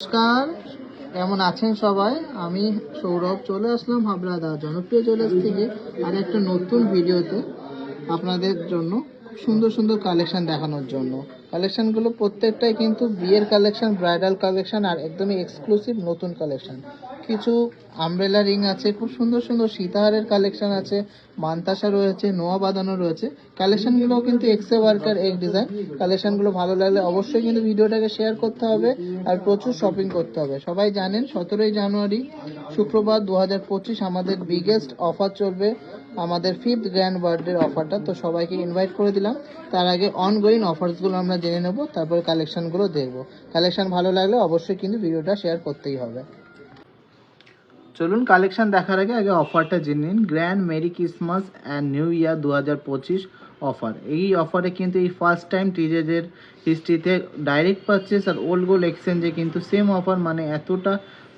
নমস্কার। কেমন আছেন সবাই? আমি সৌরভ, চলে আসলাম হাবড়াদা জনপ্রিয় জুয়েলার্স থেকে আর একটা নতুন ভিডিওতে আপনাদের জন্য। সুন্দর সুন্দর কালেকশন দেখানোর জন্য। কালেকশনগুলো প্রত্যেকটাই কিন্তু বিয়ের কালেকশন ব্রাইডাল কালেকশন আর একদমই এক্সক্লুসিভ নতুন কালেকশন কিছু আমব্রেলা রিং আছে, খুব সুন্দর সুন্দর সীতাহারের কালেকশন আছে মান্তাসা রয়েছে, নোয়া বাঁধানো রয়েছে। কালেকশনগুলো কিন্তু এক্সে ওয়ার্কার এক ডিজাইন কালেকশনগুলো ভালো লাগলে অবশ্যই কিন্তু ভিডিওটাকে শেয়ার করতে হবে আর প্রচুর শপিং করতে হবে। সবাই জানেন, সতেরোই জানুয়ারি শুক্রবার দু হাজার পঁচিশ আমাদের বিগেস্ট অফার চলবে। আমাদের ফিফথ গ্র্যান্ড বার্থডে অফারটা তো সবাইকে ইনভাইট করে দিলাম। তার আগে অনগোয়িং অফার্সগুলো আমরা জেনে নেব, তারপরে কালেকশনগুলো দেখব। কালেকশন ভালো লাগলে অবশ্যই কিন্তু ভিডিওটা শেয়ার করতেই হবে। চলুন কালেকশান দেখার আগে আগে অফারটা জেনে নিন। Grand merry Christmas and new year দু হাজার পঁচিশ অফার এই অফারে কিন্তু এই ফার্স্ট টাইম টিজেদের হিস্ট্রিতে ডাইরেক্ট পারচেস আর ওল্ড গোল্ড এক্সচেঞ্জে কিন্তু সেম অফার মানে এতটা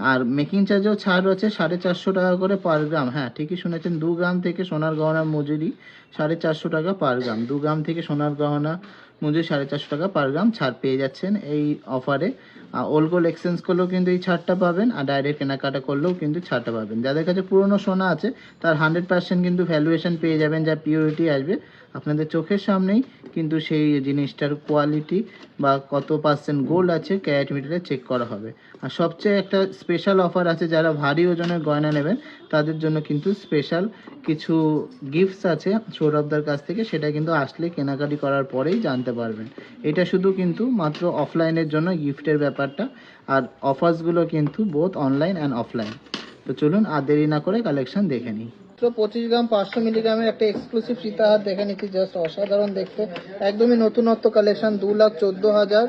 আর মেকিং চার্জেও ছাড় রয়েছে সাড়ে চারশো টাকা করে পার গ্রাম হ্যাঁ ঠিকই শুনেছেন, দু গ্রাম থেকে সোনার গহনার মজুরি সাড়ে চারশো টাকা পার গ্রাম দু গ্রাম থেকে সোনার গহনা মজুরি সাড়ে চারশো টাকা পার গ্রাম ছাড় পেয়ে যাচ্ছেন এই অফারে ওল্ড গোল্ড এক্সচেঞ্জ করলেও কিন্তু এই ছাড়টা পাবেন, আর ডাইরেক্ট কেনাকাটা করলেও কিন্তু ছাড়টা পাবেন। যাদের কাছে পুরনো সোনা আছে, তার হান্ড্রেড পার্সেন্ট কিন্তু ভ্যালুয়েশন পেয়ে যাবেন, যা পিওরিটি আসবে। আপনাদের চোখের সামনেই কিন্তু সেই জিনিসটার কোয়ালিটি বা কত পার্সেন্ট গোল্ড আছে ক্যারেট মিটারে চেক করা হবে। আর সবচেয়ে একটা স্পেশাল অফার আছে, যারা ভারী ওজনের গয়না নেবেন, তাদের জন্য কিন্তু স্পেশাল কিছু গিফটস আছে সৌরভদার কাছ থেকে। সেটা কিন্তু আসলে কেনাকাটি করার পরেই জানতে পারবেন। এটা শুধু কিন্তু মাত্র অফলাইনের জন্য গিফটের ব্যাপারটা, আর অফার্সগুলো কিন্তু বোথ অনলাইন অ্যান্ড অফলাইন তো চলুন আর দেরি না করে কালেকশন দেখে নিই। পঁচিশ গ্রাম, পাঁচশো মিলিগ্রামের একটা এক্সক্লুসিভ সীতাহার দেখে নিচ্ছি জাস্ট অসাধারণ দেখতে। একদমই নতুনত্ব কালেকশন দু লাখ চোদ্দ হাজার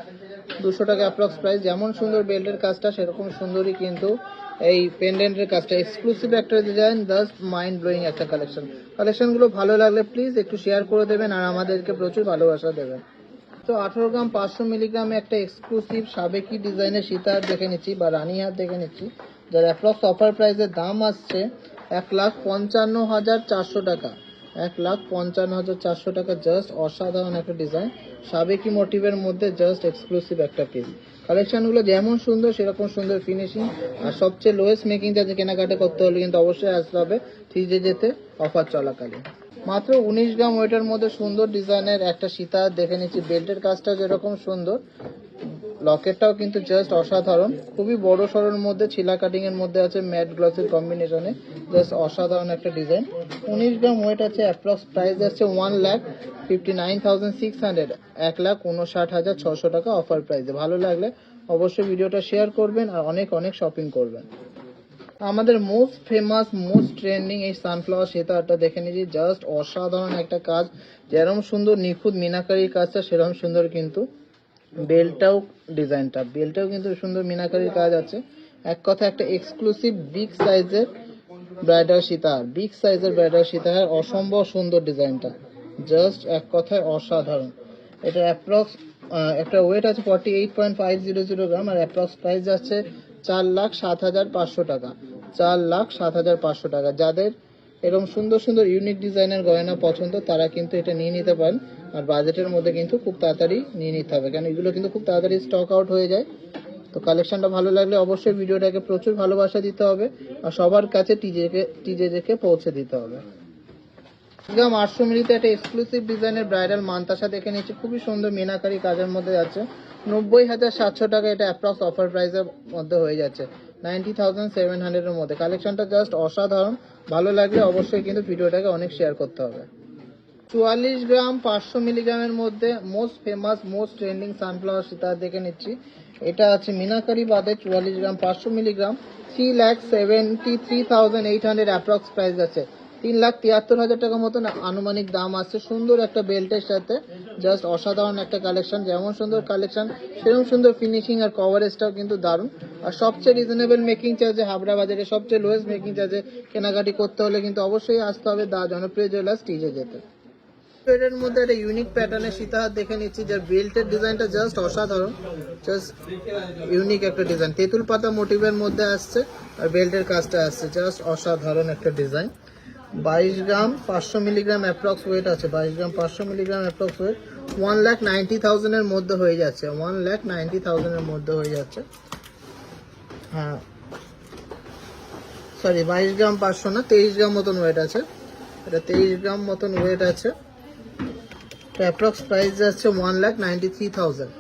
দুশো টাকা অ্যাপ্রক্স প্রাইস যেমন সুন্দর বেল্টের কাজটা, সেরকম সুন্দরই কিন্তু এই পেন্ডেন্টের কাজটা এক্সক্লুসিভ একটা ডিজাইন দাস মাইন্ড ব্লোয়িং একটা কালেকশন কালেকশনগুলো ভালো লাগলে প্লিজ একটু শেয়ার করে দেবেন আর আমাদেরকে প্রচুর ভালোবাসা দেবেন। তো আঠেরো গ্রাম পাঁচশো মিলিগ্রামে একটা এক্সক্লুসিভ সাবেকি ডিজাইনের সীতাহার দেখে নিচ্ছি বা রানীহার দেখে নিচ্ছি, যার অ্যাপ্রক্স অফার প্রাইসের দাম আসছে এক লাখ পঞ্চান্ন হাজার চারশো টাকা। এক লাখ পঞ্চান্ন হাজার চারশো টাকা জাস্ট অসাধারণ একটা ডিজাইন সাবেকি মোটিভের মধ্যে জাস্ট এক্সক্লুসিভ একটা পিস কালেকশনগুলো যেমন সুন্দর, সেরকম সুন্দর ফিনিশিং আর সবচেয়ে লোয়েস্ট মেকিং যে কেনাকাটা করতে হলে কিন্তু অবশ্যই আসতে হবে। থ্রিজে যেতে অফার চলাকালীন। মাত্র উনিশ গ্রাম ওয়েটের মধ্যে সুন্দর ডিজাইনের একটা সীতা দেখে নিচ্ছি। বেল্টের কাজটা যেরকম সুন্দর, লকেটটাও কিন্তু জাস্ট অসাধারণ। খুবই বড় সড়োর মধ্যে, ছিলা কাটিং এর মধ্যে আছে ম্যাট গ্লসের কম্বিনেশনে জাস্ট অসাধারণ একটা ডিজাইন উনিশ গ্রাম ওয়েট আছে অ্যাপ্রক্স প্রাইস আছে one lakh fifty nine thousand six hundred এক লাখ উনষাট হাজার ছশো টাকা অফার প্রাইসে ভালো লাগলে অবশ্যই ভিডিওটা শেয়ার করবেন আর অনেক অনেক শপিং করবেন। আমাদের মোস্ট ফেমাস মোস্ট ট্রেন্ডিং এই সানফ্লাওয়ার সীতাহারটা দেখে নিয়েছি। জাস্ট অসাধারণ একটা কাজ। যেরকম সুন্দর, নিখুঁত মিনাকারির কাজটা সেরকম সুন্দর কিন্তু বেলটাও ডিজাইনটা বেলটাও কিন্তু সুন্দর মিনাকারির কাজ আছে। এক কথা, একটা এক্সক্লুসিভ বিগ সাইজের ব্রাইডাল সীতাহার বিগ সাইজের ব্রাইডাল সীতাহার অসম্ভব সুন্দর ডিজাইনটা জাস্ট এক কথায় অসাধারণ। এটা অ্যাপ্রক্স একটা ওয়েট আছে forty eight point five zero zero gram আর অ্যাপ্রক্স প্রাইস যাচ্ছে চার লাখ সাত হাজার পাঁচশো টাকা। চার লাখ সাত হাজার পাঁচশো টাকা। যাদের এরকম সুন্দর সুন্দর ইউনিক ডিজাইনের গয়না পছন্দ, তারা কিন্তু এটা নিয়ে নিতে পারেন। আর বাজেটের মধ্যে কিন্তু খুব তাড়াতাড়ি নিয়ে নিতে হবে। কারণ এগুলো কিন্তু খুব তাড়াতাড়ি স্টক আউট হয়ে যায়। তো কালেকশনটা ভালো লাগলে অবশ্যই ভিডিওটাকে প্রচুর ভালোবাসা দিতে হবে। আর সবার কাছে টিজেকে টিজেকে পৌঁছে দিতে হবে। গ্রাম আটশো মিলিতে একটা এক্সক্লুসিভ ডিজাইনের ব্রাইডাল মান্তাসা দেখে নিচ্ছি খুবই সুন্দর, মিনাকারি কাজের মধ্যে যাচ্ছে। নব্বই হাজার সাতশো টাকা এটা অ্যাপ্রক্স অফার প্রাইসের মধ্যে হয়ে যাচ্ছে। নাইনটি থাউজেন্ড সেভেন হান্ড্রেডের মধ্যে। কালেকশনটা জাস্ট অসাধারণ। ভালো লাগলে অবশ্যই কিন্তু ভিডিওটাকে অনেক শেয়ার করতে হবে। চুয়াল্লিশ গ্রাম পাঁচশো মিলিগ্রামের মধ্যে most famous most trending sunflower সীতার দেখে নিচ্ছি। এটা আছে মিনাকারি বাদে চুয়াল্লিশ গ্রাম পাঁচশো milligram. Three lakh seventy three thousand eight hundred approx price আছে। তিন লাখ তিয়াত্তর হাজার টাকা মতন আনুমানিক দাম আছে। সুন্দর একটা বেল্টের সাথে জাস্ট অসাধারণ একটা কালেকশন যেমন সুন্দর কালেকশন সেরকম সুন্দর ফিনিশিং আর কভারেজটাও কিন্তু দারুণ। আর সবচেয়ে রিজনেবল মেকিং চার্জে হাবড়া বাজারে সবচেয়ে লোয়েস্ট মেকিং চার্জে কেনাকাটি করতে হলে কিন্তু অবশ্যই আসতে হবে দা জনপ্রিয় জুয়েলার্স টিজে যেতে। এর মধ্যে একটা ইউনিক প্যাটার্নের সীতাহার দেখে নিচ্ছি, যার বেল্টের ডিজাইনটা জাস্ট অসাধারণ। জাস্ট ইউনিক একটা ডিজাইন তেঁতুল পাতা মোটিভের মধ্যে আসছে আর বেল্টের কাজটা আসছে জাস্ট অসাধারণ একটা ডিজাইন বাইশ গ্রাম পাঁচশো মিলিগ্রাম অ্যাপ্রক্স ওয়েট আছে, বাইশ গ্রাম পাঁচশো milligram approx weight one lakh ninety থাউজেন্ডের মধ্যে হয়ে যাচ্ছে ওয়ান লাখ নাইনটি থাউজেন্ডের মধ্যে হয়ে যাচ্ছে। হ্যাঁ। সরি বাইশ গ্রাম পাঁচশো না, তেইশ গ্রাম মতন ওয়েট আছে। এটা তেইশ গ্রাম মতন ওয়েট আছে। অ্যাপ্রক্স প্রাইস যাচ্ছে one lakh ninety three thousand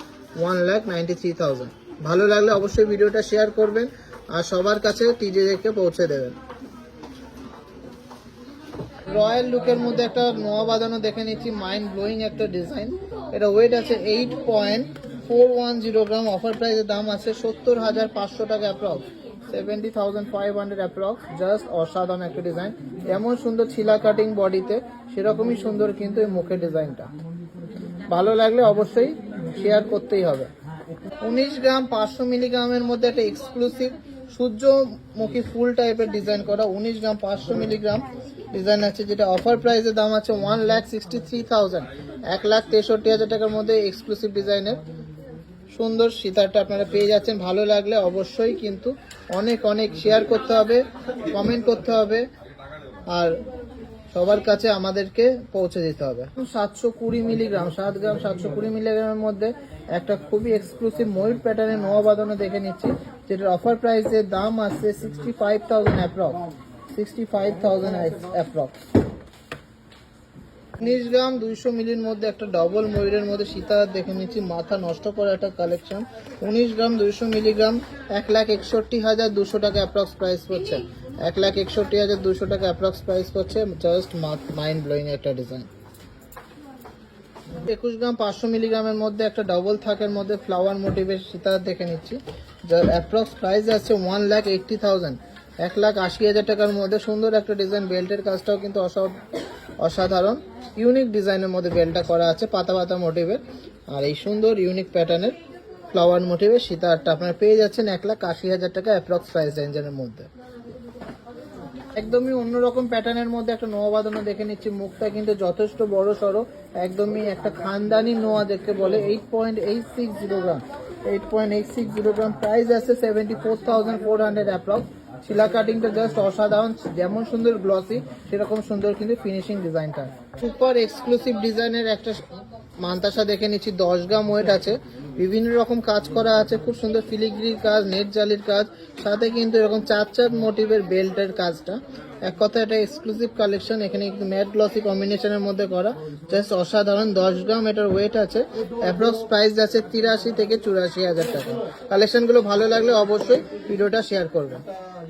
one lakh ninety three thousand ভালো লাগলে অবশ্যই ভিডিওটা শেয়ার করবেন আর সবার কাছে টিজেকে পৌঁছে দেবেন। রয়্যাল লুকের মধ্যে একটা নোয়া বাঁধানো দেখে নিচ্ছি মাইন্ড ব্লোয়িং একটা ডিজাইন এটা ওয়েট আছে eight point four one zero gram offer প্রাইসের দাম আছে সত্তর হাজার পাঁচশো টাকা approx seventy thousand five hundred approx just অসাধারণ একটা ডিজাইন এমন সুন্দর ছিলা কাটিং বডিতে সেরকমই সুন্দর কিন্তু এই মুখের ডিজাইনটা ভালো লাগলে অবশ্যই শেয়ার করতেই হবে। উনিশ গ্রাম পাঁচশো মিলিগ্রামের মধ্যে একটা এক্সক্লুসিভ সূর্যমুখী ফুল টাইপের ডিজাইন করা, উনিশ গ্রাম পাঁচশো মিলিগ্রাম। ডিজাইন আছে যেটা অফার প্রাইসের দাম আছে one lakh sixty three thousand এক লাখ তেষট্টি হাজার টাকার মধ্যে এক্সক্লুসিভ ডিজাইনের। সুন্দর সীতারটা আপনারা পেয়ে যাচ্ছেন, ভালো লাগলে অবশ্যই কিন্তু অনেক অনেক শেয়ার করতে হবে কমেন্ট করতে হবে, আর সবার কাছে আমাদেরকে পৌঁছে দিতে হবে। সাতশো কুড়ি মিলিগ্রাম সাত গ্রাম সাতশো কুড়ি মিলিগ্রামের মধ্যে একটা খুবই এক্সক্লুসিভ ময়ূর প্যাটার্নের নোয়া বাঁধানো দেখে নিচ্ছি, যেটার অফার প্রাইসের দাম আছে sixty five thousand approx sixty five thousand approx উনিশ গ্রাম দুইশো মিলির মধ্যে একটা ডবল ময়ূরের মধ্যে সীতাহার দেখে নিচ্ছি। মাথা নষ্ট করা একটা কালেকশন উনিশ গ্রাম দুইশো মিলিগ্রাম, এক লাখ একষট্টি হাজার দুশো টাকা অ্যাপ্রক্স প্রাইস পড়ছে। এক লাখ একষট্টি হাজার দুশো টাকা অ্যাপ্রক্স প্রাইস পড়ছে। জাস্ট মাইন্ড ব্লোয়িং একটা ডিজাইন একুশ গ্রাম পাঁচশো মিলিগ্রামের মধ্যে একটা ডবল থাকের মধ্যে ফ্লাওয়ার মোটিভের সীতাহার দেখে নিচ্ছি। যার অ্যাপ্রক্স প্রাইস আছে ওয়ান লাখ এইটটি থাউজেন্ড এক লাখ আশি হাজার টাকার মধ্যে সুন্দর একটা ডিজাইন বেল্টের কাজটাও কিন্তু অসা- অসাধারণ। ইউনিক ডিজাইনের মধ্যে বেল্টটা করা আছে, পাতা পাতা মোটিভের আর এই সুন্দর ইউনিক প্যাটার্নের ফ্লাওয়ার মোটিভের সীতাহারটা আপনারা পেয়ে যাচ্ছেন এক লাখ আশি হাজার টাকা অ্যাপ্রক্স প্রাইস রেঞ্জের মধ্যে। একদমই অন্যরকম প্যাটার্নের মধ্যে একটা নোয়া বাঁধানো দেখে নিচ্ছি। মুখটা কিন্তু যথেষ্ট বড় সড়ো, একদমই একটা খানদানি নোয়া দেখতে বলে। Eight point eight six zero gram eight point eight six zero gram price আছে seventy four thousand four hundred approx শিলা কাটিংটা জাস্ট অসাধারণ, যেমন সুন্দর গ্লসি সেরকম সুন্দর কিন্তু ফিনিশিং ডিজাইনটা সুপার এক্সক্লুসিভ ডিজাইনের একটা মান্তাসা দেখে নিচ্ছি, দশ গ্রাম ওয়েট আছে। বিভিন্ন রকম কাজ করা আছে, খুব সুন্দর ফিলিগ্রির কাজ নেট জালির কাজ, সাথে কিন্তু এরকম চার চার মোটিভের বেল্টের কাজটা। এক কথা, এটা এক্সক্লুসিভ কালেকশন এখানে কিন্তু ম্যাট গ্লসি কম্বিনেশনের মধ্যে করা। জাস্ট অসাধারণ, দশ গ্রাম এটার ওয়েট আছে। অ্যাপ্রক্স প্রাইস আছে তিরাশি থেকে চুরাশি হাজার টাকা। কালেকশনগুলো ভালো লাগলে অবশ্যই ভিডিওটা শেয়ার করবেন।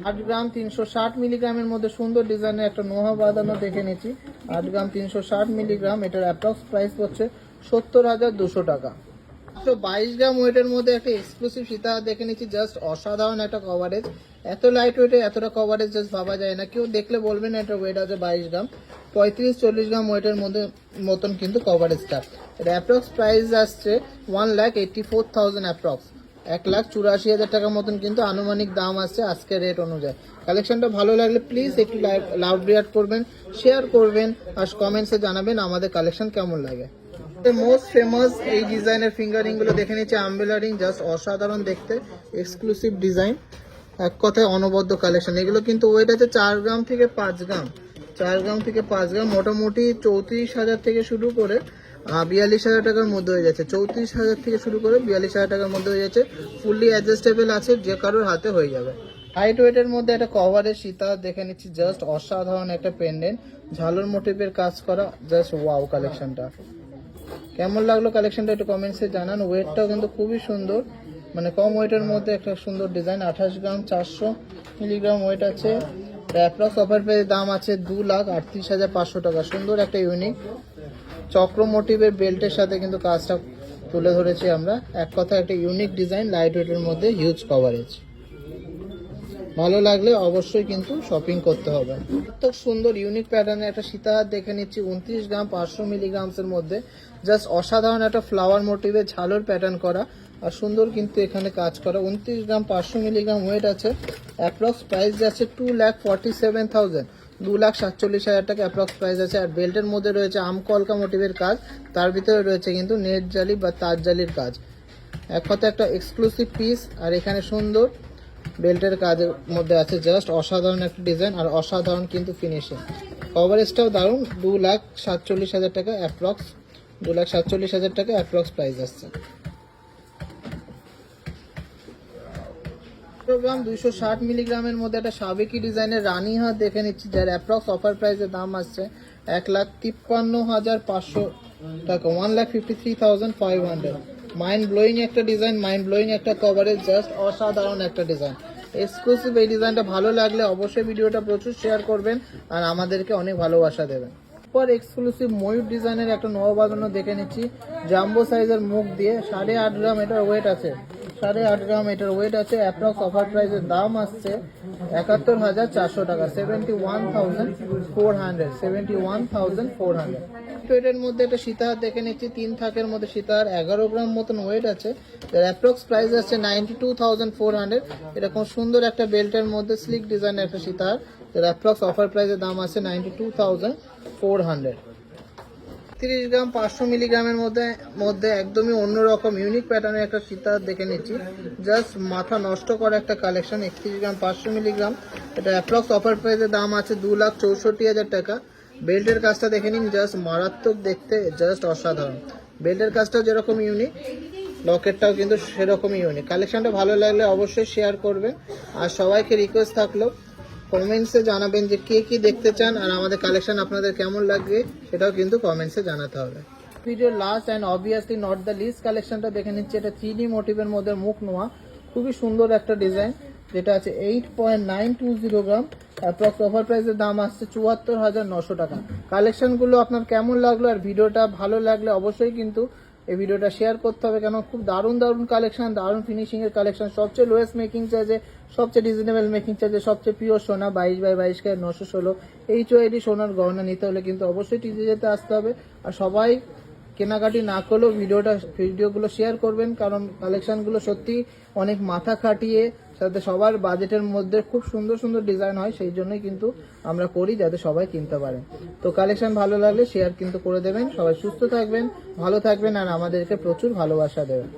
আট গ্রাম তিনশো ষাট মিলিগ্রামের মধ্যে সুন্দর ডিজাইনের একটা নোহা বাঁধানো দেখে নিচ্ছি। আট গ্রাম তিনশো ষাট মিলিগ্রাম, এটার অ্যাপ্রক্স প্রাইস হচ্ছে সত্তর হাজার দুশো টাকা। তো বাইশ গ্রাম ওয়েটের মধ্যে একটা এক্সক্লুসিভ সীতা দেখে নিচ্ছি জাস্ট অসাধারণ একটা কভারেজ এত লাইট ওয়েটে এতটা কভারেজ জাস্ট ভাবা যায় না। কেউ দেখলে বলবেন এটা ওয়েট আছে বাইশ গ্রাম। পঁয়ত্রিশ, চল্লিশ গ্রাম ওয়েটের মধ্যে মতন কিন্তু কভারেজটা এটা অ্যাপ্রক্স প্রাইস আসছে one lakh eighty four thousand approx এক লাখ চুরাশি হাজার টাকার মতন কিন্তু আনুমানিক দাম আসছে আজকের রেট অনুযায়ী। কালেকশনটা ভালো লাগলে প্লিজ একটু লাউড রিয়াক্ট করবেন শেয়ার করবেন, আর কমেন্টসে জানাবেন আমাদের কালেকশন কেমন লাগে। মোস্ট ফেমাস এই ডিজাইনের ফিঙ্গারিংগুলো দেখে নিচ্ছে আম্বেলা রিং জাস্ট অসাধারণ দেখতে এক্সক্লুসিভ ডিজাইন এক কথায় অনবদ্য কালেকশন এগুলো কিন্তু ওয়েট আছে চার গ্রাম থেকে পাঁচ গ্রাম। চার গ্রাম থেকে পাঁচ গ্রাম, মোটামুটি চৌত্রিশ হাজার থেকে শুরু করে বিয়াল্লিশ হাজার টাকার মধ্যে হয়ে যাচ্ছে। চৌত্রিশ হাজার থেকে শুরু করে বিয়াল্লিশ হাজার টাকার মধ্যে হয়ে যাচ্ছে। ফুললি অ্যাডজাস্টেবল আছে, যে কারোর হাতে হয়ে যাবে। হাইট ওয়েটের মধ্যে একটা কভারের সীতা দেখে নিচ্ছি জাস্ট অসাধারণ একটা পেন্ডেন্ট ঝালর মোটিভের কাজ করা জাস্ট ওয়াও কালেকশনটা কেমন লাগল কালেকশনটা একটু কমেন্টসে জানান। ওয়েটটাও কিন্তু খুবই সুন্দর। মানে কম ওয়েটের মধ্যে একটা সুন্দর ডিজাইন আঠাশ গ্রাম, চারশো মিলিগ্রাম ওয়েট আছে। অ্যাপ্রক্স অফার পেয়ে দাম আছে দু লাখ আটত্রিশ হাজার পাঁচশো টাকা। সুন্দর একটা ইউনিক চক্র মোটিভের বেল্টের সাথে কিন্তু কাজটা তুলে ধরেছি আমরা। এক কথা একটা ইউনিক ডিজাইন লাইট ওয়েটের মধ্যে হিউজ কভারেজ ভালো লাগলে অবশ্যই কিন্তু শপিং করতে হবে। তো সুন্দর ইউনিক প্যাটার্নের একটা সীতাহার দেখে নিচ্ছি উনত্রিশ গ্রাম পাঁচশো মিলিগ্রামসের মধ্যে। জাস্ট অসাধারণ একটা ফ্লাওয়ার মোটিভে ঝালোর প্যাটার্ন করা আর সুন্দর কিন্তু এখানে কাজ করা। উনত্রিশ গ্রাম পাঁচশো মিলিগ্রাম ওয়েট আছে। অ্যাপ্রক্স প্রাইস যাচ্ছে two lakh forty seven thousand দু লাখ সাতচল্লিশ হাজার টাকা অ্যাপ্রক্স প্রাইস আছে। আর বেল্টের মধ্যে রয়েছে আমকলকা মোটিভের কাজ। তার ভিতরে রয়েছে কিন্তু নেট জালি বা তার জালির কাজ। এক কথা একটা এক্সক্লুসিভ পিস আর এখানে সুন্দর বেল্টের কাজের মধ্যে আছে জাস্ট অসাধারণ একটা ডিজাইন আর অসাধারণ কিন্তু ফিনিশিং কভারেজটাও দারুণ, দু লাখ সাতচল্লিশ হাজার টাকা অ্যাপ্রক্স দু লাখ সাতচল্লিশ হাজার টাকা অ্যাপ্রক্স প্রাইস আসছে। গ্রাম দুইশো ষাট মিলিগ্রামের মধ্যে একটা সাবেকি ডিজাইনের রানী হাত দেখে নিচ্ছি, যার অ্যাপ্রক্স অফার প্রাইসের দাম আসছে এক লাখ তিপ্পান্ন হাজার পাঁচশো টাকা one lakh fifty three thousand five hundred mind blowing একটা ডিজাইন মাইন্ড ব্লোয়িং একটা কভারেজ জাস্ট অসাধারণ একটা ডিজাইন এক্সক্লুসিভ এই ডিজাইনটা ভালো লাগলে অবশ্যই ভিডিওটা প্রচুর শেয়ার করবেন আর আমাদেরকে অনেক ভালোবাসা দেবেন। পর এক্সক্লুসিভ ময়ূর ডিজাইনের একটা নববাজানো দেখে নিচ্ছি। জাম্বো সাইজের মুখ দিয়ে সাড়ে আট গ্রাম এটার ওয়েট আছে। সাড়ে আট গ্রাম এটার ওয়েট আছে অ্যাপ্রক্স অফার প্রাইসের দাম আসছে একাত্তর হাজার চারশো টাকা seventy one thousand four hundred seventy one thousand four hundred ওয়েটের মধ্যে একটা সীতাহার দেখে নিচ্ছি, তিন থাকের মধ্যে সীতাহার এগারো গ্রাম মতন ওয়েট আছে। যার অ্যাপ্রক্স প্রাইস আছে ninety two thousand four hundred এরকম সুন্দর একটা বেল্টের মধ্যে স্লিক ডিজাইনের একটা সীতাহার। অ্যাপ্রক্স অফার প্রাইসের দাম আছে ninety two thousand four hundred তিরিশ গ্রাম পাঁচশো মিলিগ্রামের মধ্যে মধ্যে একদমই অন্যরকম ইউনিক প্যাটার্নের একটা সীতা দেখে নিচ্ছি। জাস্ট মাথা নষ্ট করা একটা কালেকশন একত্রিশ গ্রাম পাঁচশো মিলিগ্রাম। এটা অ্যাপ্রক্স অফার প্রাইসের দাম আছে দু লাখ চৌষট্টি হাজার টাকা। বেল্টের কাজটা দেখে নিন জাস্ট মারাত্মক দেখতে জাস্ট অসাধারণ। বেল্টের কাজটাও যেরকম ইউনিক লকেটটাও কিন্তু সেরকমই ইউনিক কালেকশনটা ভালো লাগলে অবশ্যই শেয়ার করবেন। আর সবাইকে রিকোয়েস্ট থাকল কমেন্টসে জানাবেন যে কে কি দেখতে চান আর আমাদের কালেকশন আপনাদের কেমন লাগবে, সেটাও কিন্তু কমেন্টসে জানাতে হবে। Video last and obviously not the least কালেকশনটা দেখে নিচ্ছি, এটা থ্রি ডি মোটিভের মধ্যে মুখ নোয়া, খুবই সুন্দর একটা ডিজাইন যেটা আছে eight point nine two zero gram approx offer প্রাইসের দাম আসছে চুয়াত্তর হাজার নশো টাকা। কালেকশনগুলো আপনার কেমন লাগল আর ভিডিওটা ভালো লাগলে অবশ্যই কিন্তু এই ভিডিওটা শেয়ার করতে হবে কেন? খুব দারুণ দারুণ কালেকশন দারুণ ফিনিশিংয়ের কালেকশন সবচেয়ে লোয়েস্ট মেকিং চার্জে সবচেয়ে রিজনেবল মেকিং চার্জে সবচেয়ে পিওর সোনা, বাইশ বাই বাইশ কে নশো ষোলো। এইচ ওয়াইডি সোনার গহনা নিতে হলে কিন্তু অবশ্যই টিজে যেতে আসতে হবে। আর সবাই কেনাকাটি না করলেও ভিডিওটা, ভিডিওগুলো শেয়ার করবেন, কারণ কালেকশনগুলো সত্যি অনেক মাথা খাটিয়ে যাতে সবার বাজেটের মধ্যে খুব সুন্দর সুন্দর ডিজাইন হয়, সেই জন্যই কিন্তু আমরা করি, যাতে সবাই কিনতে পারেন তো কালেকশন ভালো লাগলে শেয়ার কিন্তু করে দেবেন। সবাই সুস্থ থাকবেন, ভালো থাকবেন, আর আমাদেরকে প্রচুর ভালোবাসা দেবেন।